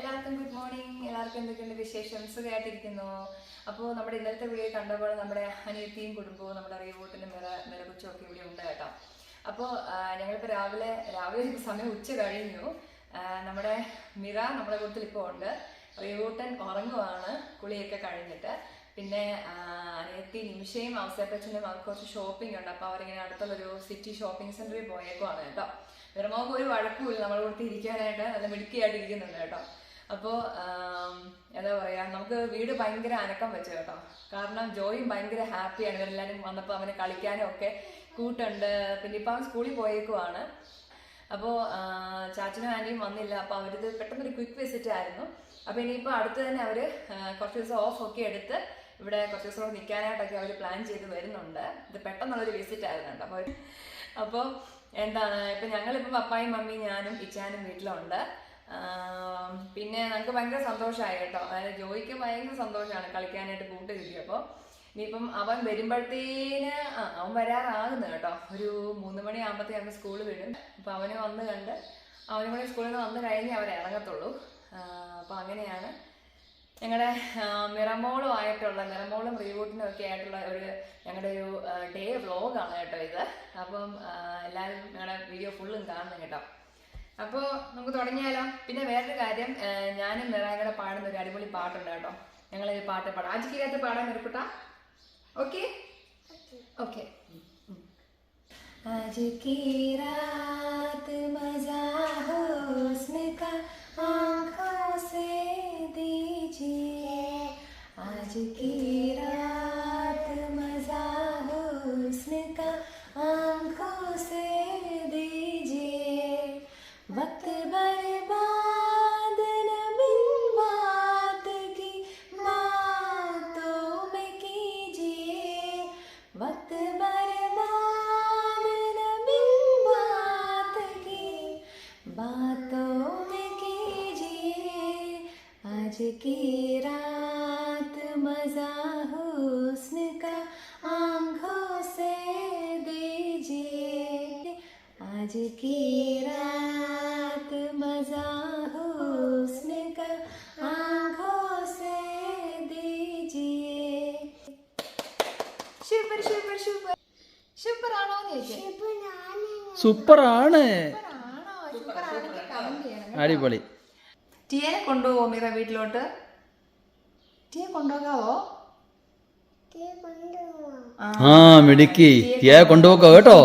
എല്ലാവർക്കും good morning എല്ലാവർക്കും എന്തൊക്കെയുണ്ട് വിശേഷം? സുഖമായിട്ടിരിക്കുന്നു? അപ്പോൾ നമ്മുടെ ഇന്നലത്തെ വീഡിയോ കണ്ടപ്പോൾ നമ്മുടെ അനിയത്തിയും കുടുംബവും നമ്മുടെ റീവോട്ടിനും മിറ മിറകുച്ചും ഒക്കെ ഇവിടെ ഉണ്ട് കേട്ടോ. അപ്പോൾ ഞങ്ങളിപ്പോൾ രാവിലെ രാവിലെ സമയം ഉച്ച കഴിഞ്ഞു. നമ്മുടെ മിറ നമ്മുടെ കൂട്ടത്തിൽ ഇപ്പോൾ ഉണ്ട്. റീവൂട്ടൻ ഉറങ്ങുവാണ്. കുളിയൊക്കെ കഴിഞ്ഞിട്ട്. പിന്നെ അനിയത്തി നിമിഷയും അവസരപ്പച്ചനും അവർക്ക് കുറച്ച് ഷോപ്പിംഗ് ഉണ്ട്. അപ്പോൾ അവരിങ്ങനെ അടുത്തുള്ളൊരു സിറ്റി ഷോപ്പിംഗ് സെന്ററിൽ പോയേക്കുവാണ് കേട്ടോ. വിറമോക്ക് ഒരു വഴക്കുമില്ല. നമ്മളെ കൊടുത്ത് ഇരിക്കാനായിട്ട് നല്ല മിടുക്കിയായിട്ട് ഇരിക്കുന്നുണ്ട് കേട്ടോ. അപ്പോൾ എന്താ പറയാ നമുക്ക് വീട് ഭയങ്കര അനക്കം വെച്ചു കേട്ടോ. കാരണം ജോയും ഭയങ്കര ഹാപ്പിയാണ് ഇവരെല്ലാവരും വന്നപ്പോൾ അവനെ കളിക്കാനും ഒക്കെ കൂട്ടുണ്ട്. പിന്നെ ഇപ്പം അവൻ സ്കൂളിൽ പോയേക്കുവാണ്. അപ്പോൾ ചാച്ചനും ആന്റിയും വന്നില്ല. അപ്പോൾ അവരിത് പെട്ടെന്നൊരു ക്വിക്ക് വിസിറ്റ് ആയിരുന്നു. അപ്പോൾ ഇനിയിപ്പോൾ അടുത്ത് തന്നെ അവർ കുറച്ച് ദിവസം ഓഫ് ഒക്കെ എടുത്ത് ഇവിടെ കുറച്ച് ദിവസം കൂടെ നിൽക്കാനായിട്ടൊക്കെ അവർ പ്ലാൻ ചെയ്ത് വരുന്നുണ്ട്. ഇത് പെട്ടെന്നുള്ളൊരു വിസിറ്റ് ആയിരുന്നു കേട്ടോ അപ്പോൾ അപ്പോൾ എന്താണ് ഇപ്പം ഞങ്ങളിപ്പോൾ പപ്പായും മമ്മിയും ഞാനും ഇച്ചാനും വീട്ടിലുണ്ട്. പിന്നെ ഞങ്ങൾക്ക് ഭയങ്കര സന്തോഷമായി കേട്ടോ. അതായത് ജോയിക്ക് ഭയങ്കര സന്തോഷമാണ് കളിക്കാനായിട്ട് കൂട്ട് കിട്ടിയപ്പോൾ ഇനിയിപ്പം അവൻ വരുമ്പോഴത്തേന് അവൻ വരാറാകുന്നു കേട്ടോ. ഒരു മൂന്ന് മണി അവൻ സ്കൂളിൽ വിടും. അപ്പോൾ അവനെ വന്ന് കണ്ട് അവനും കൂടി സ്കൂളിൽ നിന്ന് വന്ന് കഴിഞ്ഞേ അവർ ഇറങ്ങത്തുള്ളൂ. അപ്പോൾ അങ്ങനെയാണ് ഞങ്ങളുടെ മിറമോളും ആയിട്ടുള്ള നിറമോളും റീവൂട്ടിനും ഒക്കെ ആയിട്ടുള്ള ഒരു ഞങ്ങളുടെ ഒരു ഡേ വ്ലോഗാണ് കേട്ടോ ഇത്. അപ്പം എല്ലാവരും ഞങ്ങളുടെ വീഡിയോ ഫുള്ളും കാണണം കേട്ടോ. അപ്പോൾ നമുക്ക് തുടങ്ങിയാലോ പിന്നെ വേറൊരു കാര്യം ആ, ഞാനും മിറയും കൂടെ പാടുന്ന ഒരു അടിപൊളി പാട്ടുണ്ട് കേട്ടോ ഞങ്ങൾ ഈ പാട്ട് പാടാം ആജിക്കകത്ത് പാടാൻ മെറുപ്പെട്ട ഓക്കെ ഓക്കെ आज की रात मजा हुस्न का आंखों से दीजिए आज की रात സൂപ്പറാണ്. അടിപൊളി. ടീയെ കൊണ്ടുപോകോ മീറ വീട്ടിലോട്ട്? ടീയെ കൊണ്ടുപോകാവോ? ആ മിടുക്കി. ടീയെ കൊണ്ടുപോക്കോ കേട്ടോ.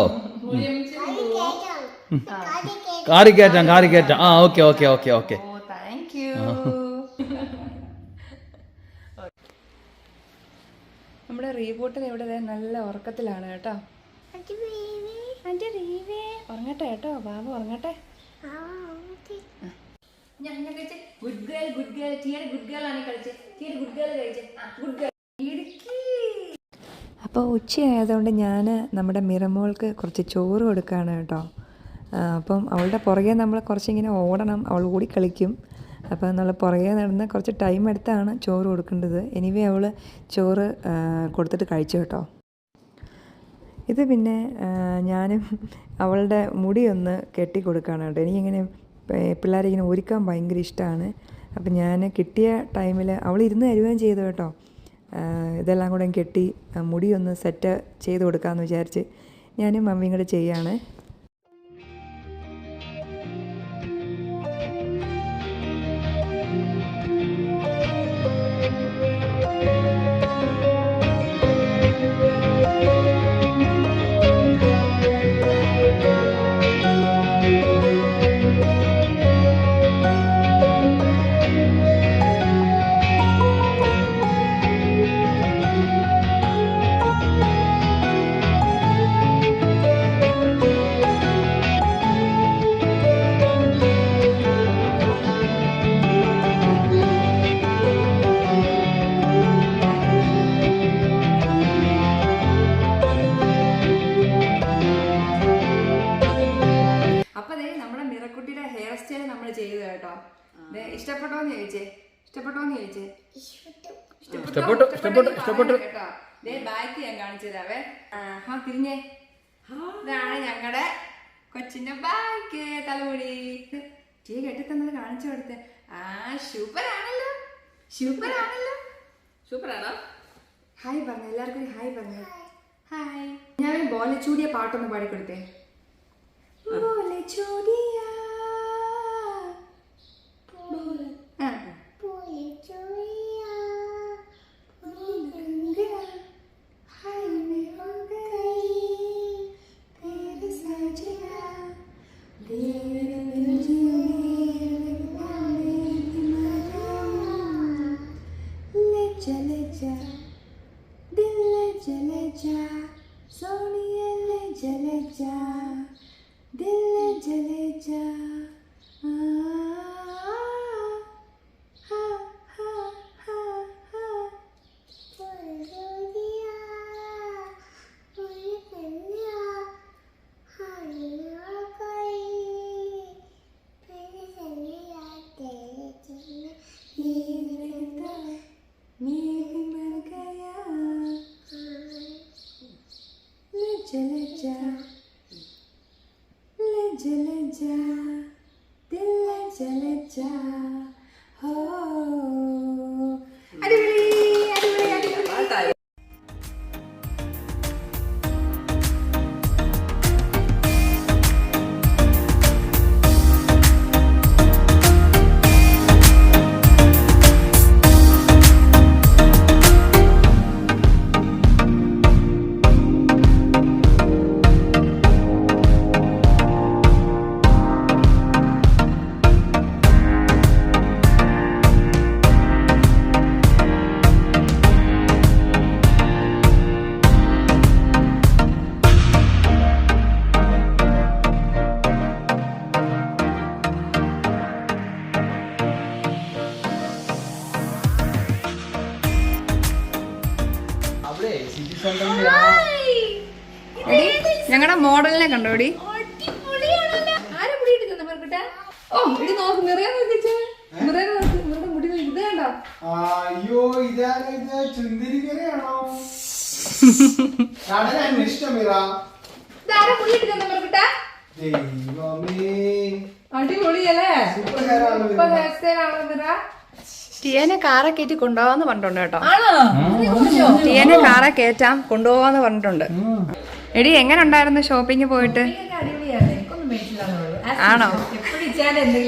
കാറി കയറ്റാം കാറി കയറ്റാം ആ okay okay okay okay. Oh thank you നമ്മുടെ റീബോട്ടിന് ഇവിടെ നല്ല ഉറക്കത്തിലാണ് കേട്ടോ. ആന്റി റീവേ ഉറങ്ങട്ടെ കേട്ടോ ബാബു ഉറങ്ങട്ടെ. ഗുഡ് ഗേൾ ഗുഡ് ഗേൾ ടീയുടെ ഗുഡ് ഗേൾ ആണ് കളിച്ചേ ടീയുടെ ഗുഡ് ഗേൾ കഴിച്ചേ. ഗുഡ് ഗേൾ അപ്പോൾ ഉച്ചയായതുകൊണ്ട് ഞാൻ നമ്മുടെ മിറമോൾക്ക് കുറച്ച് ചോറ് കൊടുക്കുകയാണ് കേട്ടോ. അപ്പം അവളുടെ പുറകെ നമ്മൾ കുറച്ചിങ്ങനെ ഓടണം. അവൾ കൂടി കളിക്കും. അപ്പോൾ നമ്മൾ പുറകെ നടന്ന് കുറച്ച് ടൈം എടുത്താണ് ചോറ് കൊടുക്കേണ്ടത്. എനിവേ അവൾ ചോറ് കൊടുത്തിട്ട് കഴിച്ചു കേട്ടോ. ഇത് പിന്നെ ഞാനും അവളുടെ മുടി ഒന്ന് കെട്ടി. എനിക്കിങ്ങനെ പിള്ളേരെ ഇങ്ങനെ ഒരുക്കാൻ ഭയങ്കര ഇഷ്ടമാണ് അപ്പം ഞാൻ കിട്ടിയ ടൈമിൽ അവൾ ഇരുന്ന് തരുകയും ചെയ്തു കേട്ടോ. ഇതെല്ലാം കൂടെ കെട്ടി മുടിയൊന്ന് സെറ്റ് ചെയ്ത് കൊടുക്കാമെന്ന് വിചാരിച്ച് ഞാനും മമ്മിയും കൂടെ ചെയ്യാണ്. ഇഷ്ടപ്പെട്ടോന്ന് ചോദിച്ചേ. ഇഷ്ടപ്പെട്ടോന്ന് ചോദിച്ചേ. ഇഷ്ടപ്പെട്ടു, ഇഷ്ടപ്പെട്ടു, ഇഷ്ടപ്പെട്ടു. കേട്ടോ ദേ ബാക്ക് ഞാൻ കാണിച്ചു തരാവേ ആ തിരിഞ്ഞേ. ഇതാണ് ഞങ്ങളുടെ കൊച്ചിന്റെ ബാക്ക് തലമുടി. ടീ കെട്ടിത്തന്നത് കാണിച്ചു കൊടുത്തേ. ആ സൂപ്പർ ആണല്ലോ സൂപ്പർ ആണല്ലോ സൂപ്പറാണോ? ഹായ് പറഞ്ഞു എല്ലാവർക്കും ഒരു ഹായ് പറഞ്ഞു. ഹായ്. ഞാൻ ബോലെ ചൂടിയ പാട്ടൊന്ന് പാടിക്കൊടുത്തേ. ബോലെ ചൂടിയ चले जा ಸೋಣಿಯಲ್ಲೇ ಜಲ ಜಾ ದಿಲ್ಲ ಜಲ ಜಾ Ciao. ഞങ്ങളുടെ മോഡലിനെ കണ്ടോടി ഓ ഇത് നോക്ക് നിറയെ നോക്കിച്ചേ നിറയെ നോക്ക് നിങ്ങളുടെ മുടി. ഇത് കണ്ടോ? അയ്യോ ഇതാരാ ഇത് ചുന്തിരിക്കരയാണോ അടിപൊളിയല്ലേ? സൂപ്പർ ഹെയർ ആണ് ഇപ്പൊ മിറ. ടിയനെ കാറെ കയറ്റി കൊണ്ടുപോകാന്ന് പറഞ്ഞിട്ടുണ്ട് കേട്ടോ. ടിയനെ കാറെ കയറ്റാം കൊണ്ടുപോകാന്ന് പറഞ്ഞിട്ടുണ്ട്. എടി എങ്ങനെ ഉണ്ടായിരുന്നു ഷോപ്പിംഗ് പോയിട്ട്? ആണോ?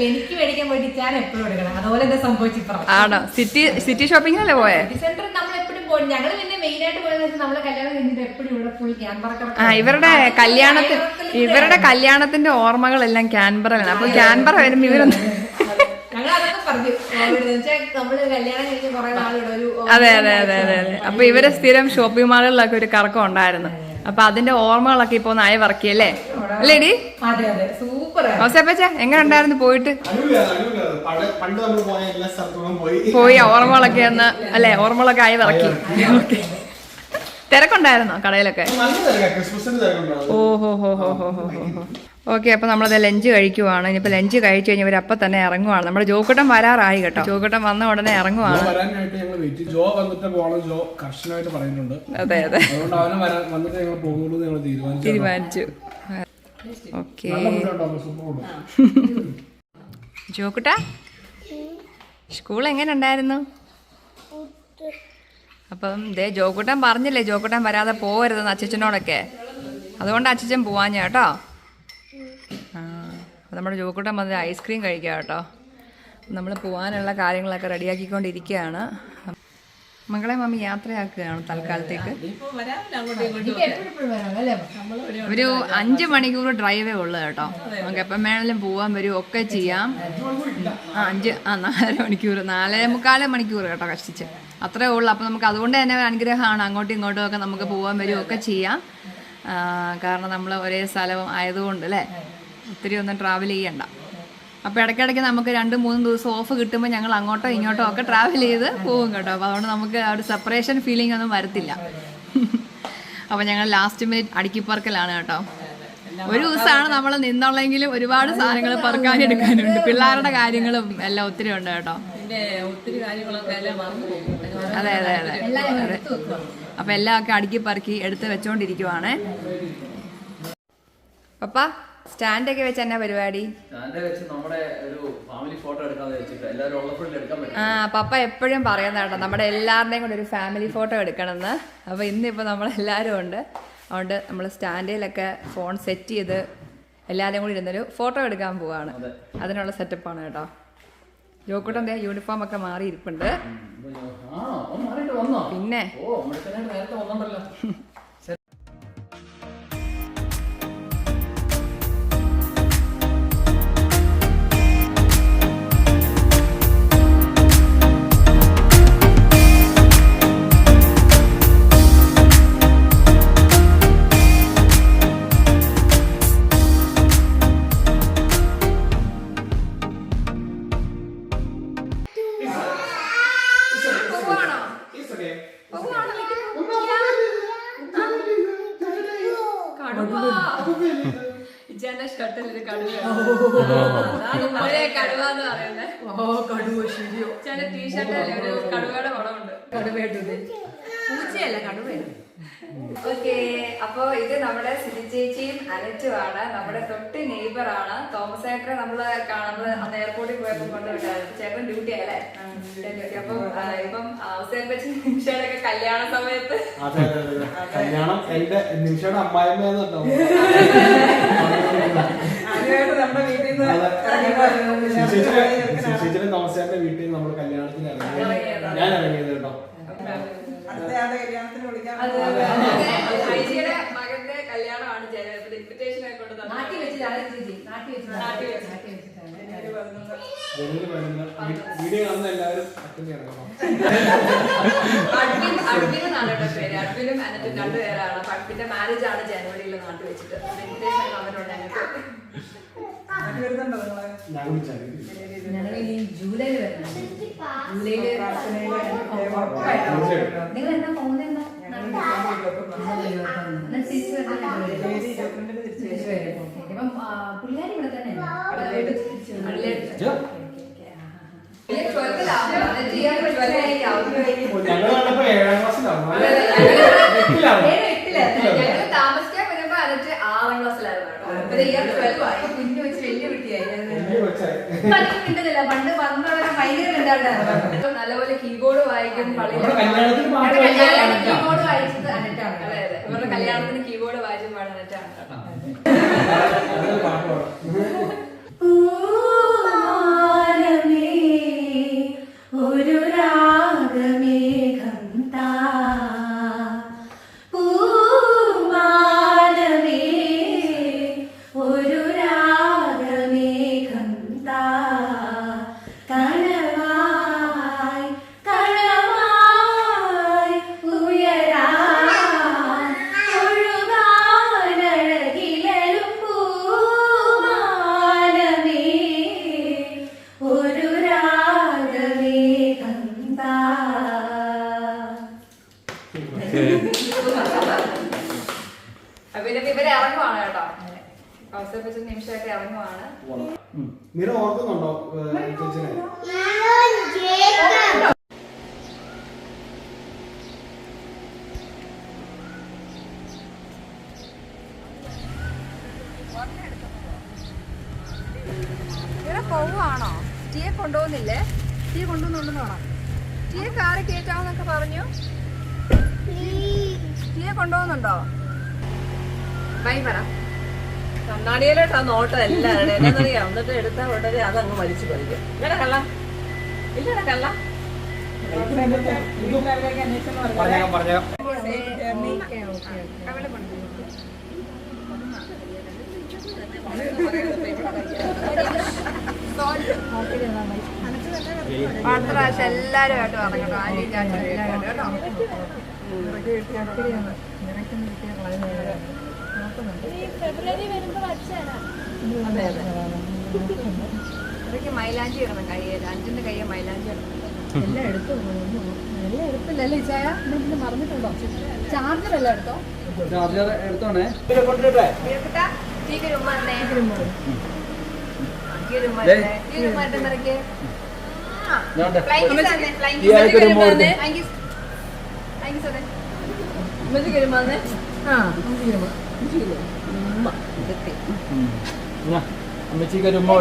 എനിക്ക് മേടിക്കാൻ പോയിട്ട് ഇച്ചാൻ എപ്പോഴും എടുക്കണം. അതുപോലെ എന്താ സംഭവിച്ചിപ്പറ ആണോ? സിറ്റി സിറ്റി ഷോപ്പിംഗിനല്ലേ പോയേ? സെന്ററിൽ നമ്മൾ എപ്പോഴും പോകും ഞങ്ങൾ പിന്നെ മെയിൻ ആയിട്ട് നമ്മളെ കല്യാണം കഴിഞ്ഞിട്ട് എപ്പോഴും ഇവിടെ ഫുൾ ക്യാൻബറ ആ ഇവരുടെ കല്യാണത്തിൽ ഇവരുടെ കല്യാണത്തിന്റെ ഓർമ്മകളെല്ലാം ക്യാൻബറയിലാണ് അപ്പൊ ക്യാൻബറ വരുമ്പോ ഇവരൊന്നും പറഞ്ഞു. കോവിഡ് വെച്ചാൽ നമ്മൾ കല്യാണം കഴിഞ്ഞ് കുറെ നാളിവിടെ ഒരു അതെ അതെ അതെ അതെ അതെ. അപ്പൊ ഇവരെ സ്ഥിരം ഷോപ്പിംഗ് മാളുകളിലൊക്കെ ഒരു കറക്കം ഉണ്ടായിരുന്നു. അപ്പൊ അതിന്റെ ഓർമ്മകളൊക്കെ ഇപ്പൊ നായ വർക്കിയല്ലേ അല്ലേടി? അതെ അതെ. സൂപ്പർ എങ്ങനെ ഉണ്ടായിരുന്നു പോയിട്ട്? പോയ എല്ലാ പോയി. പോയി ഓർമ്മകളൊക്കെ ഒന്ന് അല്ലെ? ഓർമ്മകളൊക്കെ ആയി വർക്കി തിരക്കുണ്ടായിരുന്നോ കടയിലൊക്കെ? നല്ല തിരക്കാ ക്രിസ്മസിന്റെ തിരക്കുണ്ടാവും ഓ ഹോ ഹോ ഹോ ഹോ ഹോ ഹോ. ഓക്കെ അപ്പൊ നമ്മളത് ലഞ്ച് കഴിക്കുവാണ്. ഇനിയിപ്പോ ലഞ്ച് കഴിച്ചു കഴിഞ്ഞാൽ അപ്പൊ തന്നെ ഇറങ്ങുവാണ്. നമ്മുടെ ജോക്കട്ടൻ വരാറായി കേട്ടോ. ജോക്കട്ടൻ വന്ന ഉടനെ ഇറങ്ങുവാണ്. അതെ അതെ. തീരുമാനിച്ചു. ഓക്കെ. ജോക്കുട്ട സ്കൂൾ എങ്ങനെ ഉണ്ടായിരുന്നു? അപ്പം ദേ ജോക്കുട്ടൻ പറഞ്ഞില്ലേ ജോക്കുട്ടൻ വരാതെ പോകരുതെന്ന് അച്ഛച്ചനോടൊക്കെ. അതുകൊണ്ട് അച്ഛച്ചൻ പോവാഞ്ഞ കേട്ടോ. നമ്മുടെ ജോക്കുട്ടൻ വന്ന് ഐസ്ക്രീം കഴിക്കാം കേട്ടോ. നമ്മൾ പോകാനുള്ള കാര്യങ്ങളൊക്കെ റെഡിയാക്കിക്കൊണ്ടിരിക്കുകയാണ് മകളെ മാമി യാത്രയാക്കുകയാണ് തൽക്കാലത്തേക്ക്. ഒരു അഞ്ച് മണിക്കൂർ ഡ്രൈവേ ഉള്ളു കേട്ടോ. നമുക്ക് എപ്പം വേണമെങ്കിലും പോവാൻ വരും ഒക്കെ ചെയ്യാം. ആ അഞ്ച് ആ നാലര മണിക്കൂർ നാലര മുക്കാല മണിക്കൂർ കേട്ടോ കഷ്ടിച്ച്. അത്രേ ഉള്ളു. അപ്പം നമുക്ക് അതുകൊണ്ട് തന്നെ ഒരു അനുഗ്രഹമാണ്. അങ്ങോട്ടും ഇങ്ങോട്ടും ഒക്കെ നമുക്ക് പോവാൻ വരും ഒക്കെ ചെയ്യാം. കാരണം നമ്മൾ ഒരേ സ്ഥലം ആയതുകൊണ്ട് അല്ലേ? ഒത്തിരി ഒന്നും ട്രാവൽ ചെയ്യണ്ട. അപ്പോൾ ഇടയ്ക്കിടയ്ക്ക് നമുക്ക് രണ്ട് മൂന്ന് ദിവസം ഓഫ് കിട്ടുമ്പോൾ ഞങ്ങൾ അങ്ങോട്ടോ ഇങ്ങോട്ടോ ഒക്കെ ട്രാവൽ ചെയ്ത് പോകും കേട്ടോ. അപ്പോൾ അതുകൊണ്ട് നമുക്ക് ആ ഒരു സെപ്പറേഷൻ ഫീലിംഗ് ഒന്നും വരത്തില്ല. അപ്പോൾ ഞങ്ങൾ ലാസ്റ്റ് മിനിറ്റ് അടുക്കിപ്പറക്കലാണ് കേട്ടോ. ഒരു ദിവസമാണ് നമ്മൾ നിന്നുള്ളെങ്കിലും ഒരുപാട് സാധനങ്ങൾ പറക്കാൻ എടുക്കാനുണ്ട്. പിള്ളേരുടെ കാര്യങ്ങളും എല്ലാം ഒത്തിരി ഉണ്ട് കേട്ടോ. അതെ അതെ അതെ. അതെ. അപ്പൊ എല്ലാം ഒക്കെ അടുക്കി പറക്കി എടുത്ത് വെച്ചോണ്ടിരിക്കുവാണ്. പപ്പ സ്റ്റാൻഡൊക്കെ വെച്ച് എന്നാ പരിപാടി? ആ പപ്പ എപ്പോഴും പറയുന്ന കേട്ടോ നമ്മുടെ എല്ലാവരുടെയും കൂടെ ഒരു ഫാമിലി ഫോട്ടോ എടുക്കണമെന്ന്. അപ്പോൾ ഇന്നിപ്പോൾ നമ്മളെല്ലാവരും ഉണ്ട്. അതുകൊണ്ട് നമ്മൾ സ്റ്റാൻഡേലൊക്കെ ഫോൺ സെറ്റ് ചെയ്ത് എല്ലാവരും കൂടി ഇരുന്നൊരു ഫോട്ടോ എടുക്കാൻ പോവാണ്. അതെ. അതിനുള്ള സെറ്റപ്പാണ് കേട്ടോ. ജോക്കുട്ടന്റെ യൂണിഫോം ഒക്കെ മാറി ഇരിപ്പുണ്ട് വന്നോ? പിന്നെ? ആണ്. നമ്മുടെ തൊട്ട് നെയ്ബർ ആണ്. തോമസ് ഏട്ടനെ നമ്മൾ കാണുന്നത് അന്ന് എയർപോർട്ടിൽ പോയപ്പോ കൊണ്ടുവിട്ടായിരുന്നു ചേട്ടൻ ഡ്യൂട്ടി അല്ലേ? അപ്പം ഇപ്പം ഔസേപ്പച്ചൻ നിമിഷയുടെ കല്യാണ സമയത്ത്. കല്യാണം എന്റെ നിമിഷയുടെ അമ്മായിമ്മയെന്ന് കേട്ടോ തോമസ് ഏട്ടന്റെ വീട്ടിൽ നിന്ന് നമ്മൾ കല്യാണത്തിന് ഞാൻ ഇറങ്ങിയത് കേട്ടോ. അത്. ഐജിയുടെ മകന്റെ കല്യാണമാണ് ഇൻവിറ്റേഷൻ ഒക്കെ കൊണ്ട് തന്നത്. നാട്ടി വെച്ചിട്ടാണ് ചേച്ചി നാട്ടി വെച്ചിട്ടാണ് നാട്ടി വെച്ച്. നാട്ടി വെച്ചിട്ടാണ് വെളിയിൽ വരുന്ന വീ- വീഡിയോ എല്ലാവരും പേര് അപ്പൊ ആണ് വെച്ചിട്ട് ഇനി ജൂലൈയിൽ. നിങ്ങൾ എന്താ പോകുന്നത് തിരിച്ചു എന്നാ തിരിച്ച് വരുന്നത് തിരിച്ച് വരും. ഇപ്പം പുള്ളിക്കാരി ഇവിടെ തന്നെ ഞങ്ങൾ കണ്ടപ്പോ ഏഴാം എട്ടിലാണ് ഞങ്ങൾ താമസിക്കാൻ വരുമ്പോ അനറ്റ് ആറാം ക്ലാസ്സിലായിരുന്നു കുഞ്ഞു വെച്ച് വലിയ കുട്ടിയായി. കിട്ടുന്നില്ല പണ്ട് പന്ത്രണ്ട് ഭയങ്കര ഉണ്ടായിരുന്നു നല്ലപോലെ കീബോർഡ് വായിക്കും കല്യാണത്തിന് കീബോർഡ് വായിച്ചത് അനറ്റാണ് അതെ അതെ. ഇവരുടെ കല്യാണത്തിന് കീബോർഡ് വായിച്ചും പാടാൻ അനറ്റാണ് കേട്ടോ അതൊരു പാട്ട് പാടാം അവസരപ്പിച്ച നിമിഷമൊക്കെ ഇറങ്ങുവാണ്. നിറ ഓർക്കുന്നുണ്ടോ ചേച്ചിനെ? പോവുകയാണോ ടീയെ കൊണ്ടുപോകുന്നില്ലേ? ടീ കൊണ്ടുപോകുന്നുണ്ടെന്നാണോ ടീയെ കാറ് കയറ്റാമെന്നൊക്കെ പറഞ്ഞു. ടീയെ കൊണ്ടുപോകുന്നുണ്ടോ? ബൈ പറ. കണ്ണാടിയിലോട്ടാ നോട്ടം എല്ലാവരുടെ എന്നറിയാം എന്നിട്ട് എടുത്ത ഉടനെ അതങ്ങ് വലിച്ചു പറിക്കും ഇല്ലടാ കള്ള. ഇല്ലടാ കള്ള. പറഞ്ഞേക്കാം പറഞ്ഞേക്കാം. അടുത്ത പ്രാവശ്യം എല്ലാവരുമായിട്ട് ഇറങ്ങട്ടോ ആന്റി ചാച്ചൻ കേട്ടോ. ഇതൊക്കെ മൈലാഞ്ചി ഇടണം കയ്യിൽ അഞ്ചിന്റെ കയ്യെ മൈലാഞ്ചി ഇടണം. എല്ലാം എടുത്തു. എല്ലാം എടുത്തില്ലല്ലേ ചായ എന്തെങ്കിലും മറന്നിട്ടുണ്ടോ? ചാർജർ എല്ലാം എടുത്തോ? ചാർജർ എടുത്തോണേ. ആ, അമ്മച്ചിക്ക് ഒരു ഉമ്മ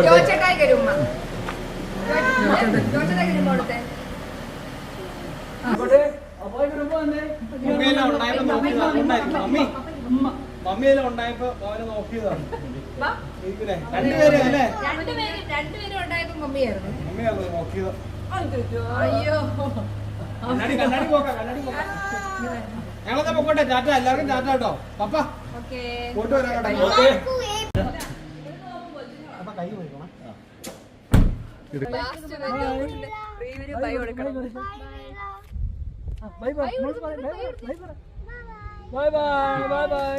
അല്ലേ? മമ്മിയായിരുന്നു. ടാറ്റ എല്ലാവർക്കും ടാറ്റ കേട്ടോ. പപ്പ. Photo bye bye bye bye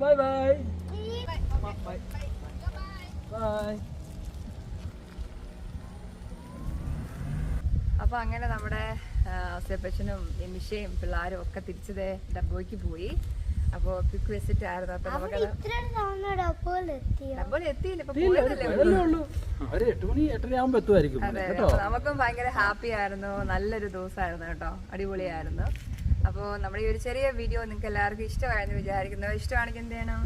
bye bye bye bye അപ്പോൾ അങ്ങനെ നമ്മുടെ സെപ്പച്ചനും നിമിഷയും പിള്ളേരും ഒക്കെ തിരിച്ചതേ ഡബോയ്ക്ക് പോയി. അപ്പോ ക്വിക്ക് ആയിരുന്നു അപ്പൊ എത്തിയില്ല. നമുക്കും ഭയങ്കര ഹാപ്പി ആയിരുന്നു. നല്ലൊരു ദിവസമായിരുന്നു കേട്ടോ. അടിപൊളിയായിരുന്നു. അപ്പോ നമ്മുടെ ഈ ഒരു ചെറിയ വീഡിയോ നിങ്ങൾക്ക് എല്ലാവർക്കും ഇഷ്ടമായെന്ന് വിചാരിക്കുന്നു. ഇഷ്ടമാണെങ്കിൽ എന്ത് ചെയ്യണം?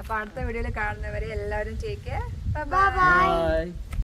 അപ്പൊ അടുത്ത വീഡിയോയിൽ കാണുന്നവരെ എല്ലാവരും ചേക്ക് ബൈ